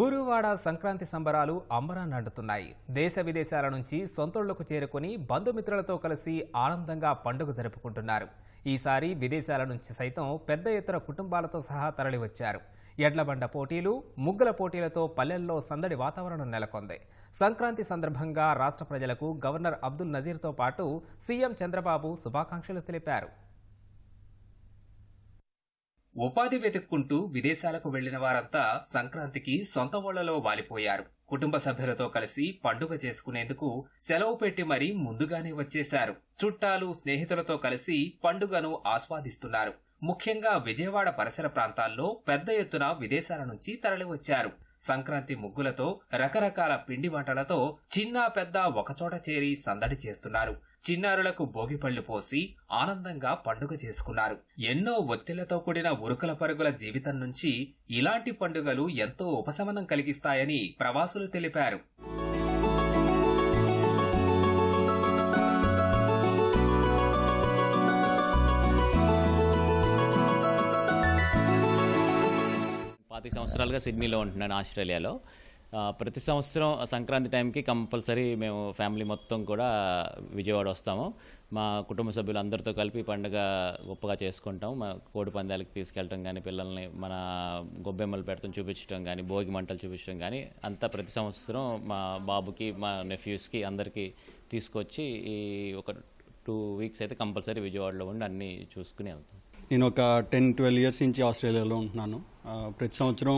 ఊరువాడ సంక్రాంతి సంబరాలు అంబరాన్ని అంటుతున్నాయి. దేశ విదేశాల నుంచి సొంతళ్ళకు చేరుకుని బంధుమిత్రులతో కలిసి ఆనందంగా పండుగ జరుపుకుంటున్నారు. ఈసారి విదేశాల నుంచి సైతం పెద్ద ఎత్తున కుటుంబాలతో సహా తరలివచ్చారు. ఎడ్లబండ పోటీలు ముగ్గుల పోటీలతో పల్లెల్లో సందడి వాతావరణం నెలకొంది. సంక్రాంతి సందర్భంగా రాష్ట్ర ప్రజలకు గవర్నర్ అబ్దుల్ నజీర్తో పాటు సీఎం చంద్రబాబు శుభాకాంక్షలు తెలిపారు. ఉపాధి వెతుక్కుంటూ విదేశాలకు వెళ్ళిన వారంతా సంక్రాంతికి సొంత ఊళ్ళలో వాలిపోయారు. కుటుంబ సభ్యులతో కలిసి పండుగ చేసుకునేందుకు సెలవు పెట్టి మరీ ముందుగానే వచ్చేశారు. చుట్టాలు స్నేహితులతో కలిసి పండుగను ఆస్వాదిస్తున్నారు. ముఖ్యంగా విజయవాడ పరిసర ప్రాంతాల్లో పెద్ద ఎత్తున విదేశాల నుంచి తరలివచ్చారు. సంక్రాంతి ముగ్గులతో రకరకాల పిండి వంటలతో చిన్న పెద్ద ఒకచోట చేరి సందడి చేస్తున్నారు. చిన్నారులకు భోగిపళ్ళు పోసి ఆనందంగా పండుగ చేసుకున్నారు. ఎన్నో ఒత్తిళ్ళతో కూడిన ఉరుకుల పరుగుల జీవితం నుంచి ఇలాంటి పండుగలు ఎంతో ఉపశమనం కలిగిస్తాయని ప్రవాసులు తెలిపారు. పాతిక సంవత్సరాలుగా సిడ్నీలో ఉంటున్నాను ఆస్ట్రేలియాలో. ప్రతి సంవత్సరం సంక్రాంతి టైంకి కంపల్సరీ మేము ఫ్యామిలీ మొత్తం కూడా విజయవాడ వస్తాము. మా కుటుంబ సభ్యులు అందరితో కలిపి పండుగ గొప్పగా చేసుకుంటాం. మా కోడి పందాలకి తీసుకెళ్ళటం కానీ పిల్లల్ని మన గొబ్బెమ్మలు పెడతాం చూపించడం కానీ భోగి మంటలు చూపించడం కానీ అంతా ప్రతి సంవత్సరం మా బాబుకి మా నెఫ్యూస్కి అందరికీ తీసుకొచ్చి ఈ ఒక టూ వీక్స్ అయితే కంపల్సరీ విజయవాడలో ఉండి అన్నీ చూసుకుని వెళ్తాం. నేను ఒక టెన్ ట్వెల్వ్ ఇయర్స్ నుంచి ఆస్ట్రేలియాలో ఉంటున్నాను. ప్రతి సంవత్సరం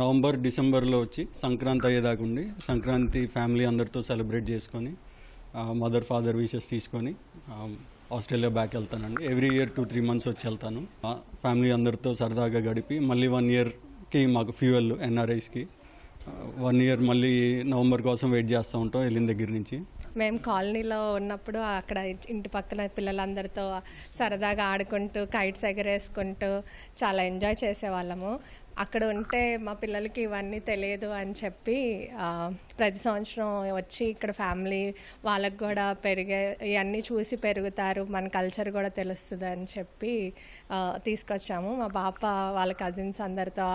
నవంబర్ డిసెంబర్లో వచ్చి సంక్రాంతి అయ్యేదాకా ఉండి సంక్రాంతి ఫ్యామిలీ అందరితో సెలబ్రేట్ చేసుకొని మదర్ ఫాదర్ విషెస్ తీసుకొని ఆస్ట్రేలియా బ్యాక్ వెళ్తానండి. Every year two three months వచ్చి వెళ్తాను. ఫ్యామిలీ అందరితో సరదాగా గడిపి మళ్ళీ వన్ ఇయర్కి మాకు ఫ్యూయల్ ఎన్ఆర్ఐస్కి. వన్ ఇయర్ మళ్ళీ నవంబర్ కోసం వెయిట్ చేస్తూ ఉంటాం వెళ్ళిన దగ్గర నుంచి. మేము కాలనీలో ఉన్నప్పుడు అక్కడ ఇంటి పక్కన పిల్లలందరితో సరదాగా ఆడుకుంటూ కైట్స్ ఎగరేసుకుంటూ చాలా ఎంజాయ్ చేసేవాళ్ళము. అక్కడ ఉంటే మా పిల్లలకి ఇవన్నీ తెలియదు అని చెప్పి ప్రతి సంవత్సరం వచ్చి ఇక్కడ ఫ్యామిలీ వాళ్ళకు కూడా పెరిగే ఇవన్నీ చూసి పెరుగుతారు మన కల్చర్ కూడా తెలుస్తుంది అని చెప్పి తీసుకొచ్చాము. మా పాప వాళ్ళ కజిన్స్ అందరితో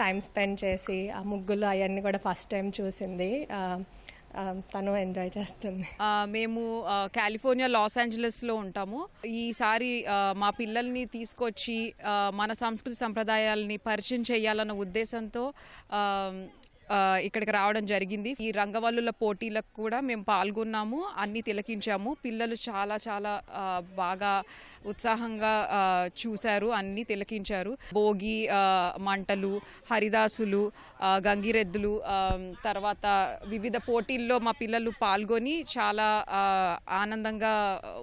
టైం స్పెండ్ చేసి ఆ ముగ్గులు అవన్నీ కూడా ఫస్ట్ టైం చూసింది. Um, తను ఎంజాయ్ చేస్తుంది. మేము కాలిఫోర్నియా లాస్ ఏంజలస్లో ఉంటాము. ఈసారి మా పిల్లల్ని తీసుకొచ్చి మన సంస్కృతి సంప్రదాయాలని పరిచయం చేయాలన్న ఉద్దేశంతో ఇక్కడికి రావడం జరిగింది. ఈ రంగవల్లుల పోటీలకు కూడా మేము పాల్గొన్నాము అన్ని తిలకించాము. పిల్లలు చాలా చాలా బాగా ఉత్సాహంగా చూశారు అన్ని తిలకించారు. భోగి మంటలు హరిదాసులు గంగిరెద్దులు తర్వాత వివిధ పోటీల్లో మా పిల్లలు పాల్గొని చాలా ఆనందంగా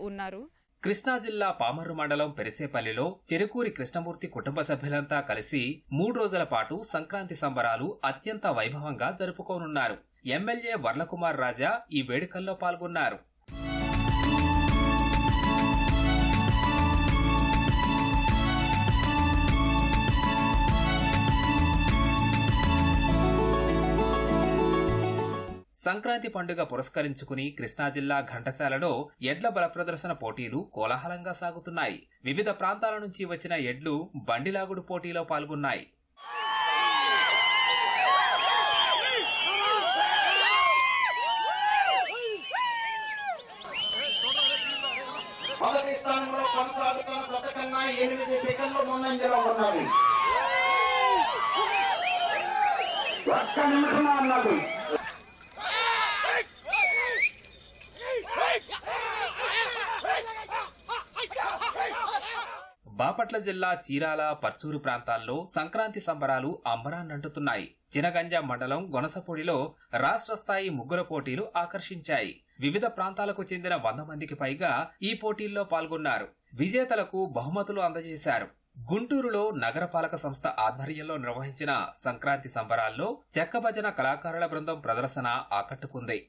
ఉన్నారు. కృష్ణా జిల్లా పామర్రు మండలం పెరిసేపల్లిలో చెరుకూరి కృష్ణమూర్తి కుటుంబ సభ్యులంతా కలిసి మూడు రోజుల పాటు సంక్రాంతి సంబరాలు అత్యంత వైభవంగా జరుపుకోనున్నారు. ఎమ్మెల్యే వర్లకుమార్ రాజా ఈ వేడుకల్లో పాల్గొన్నారు. సంక్రాంతి పండుగ పురస్కరించుకుని కృష్ణా జిల్లా ఘంటసాలలో ఎడ్ల బల ప్రదర్శన పోటీలు కోలాహలంగా సాగుతున్నాయి. వివిధ ప్రాంతాల నుంచి వచ్చిన ఎడ్లు బండిలాగుడు పోటీలో పాల్గొన్నాయి. మొదటి స్థానంలో కొనసాగుతున్న జత కన్నా ఎనిమిది సెకండ్లు ముందంజలో ఉన్నది. ఒక్క నిమిషం అన్నది బాపట్ల జిల్లా చీరాల పర్చూరు ప్రాంతాల్లో సంక్రాంతి సంబరాలు అంబరాన్నంటుతున్నాయి. చినగంజ మండలం గొనసపూడిలో రాష్ట్ర స్థాయి ముగ్గుల పోటీలు ఆకర్షించాయి. వివిధ ప్రాంతాలకు చెందిన వంద మందికి పైగా ఈ పోటీల్లో పాల్గొన్నారు. విజేతలకు బహుమతులు అందజేశారు. గుంటూరులో నగరపాలక సంస్థ ఆధ్వర్యంలో నిర్వహించిన సంక్రాంతి సంబరాల్లో చెక్కభజన కళాకారుల బృందం ప్రదర్శన ఆకట్టుకుంది.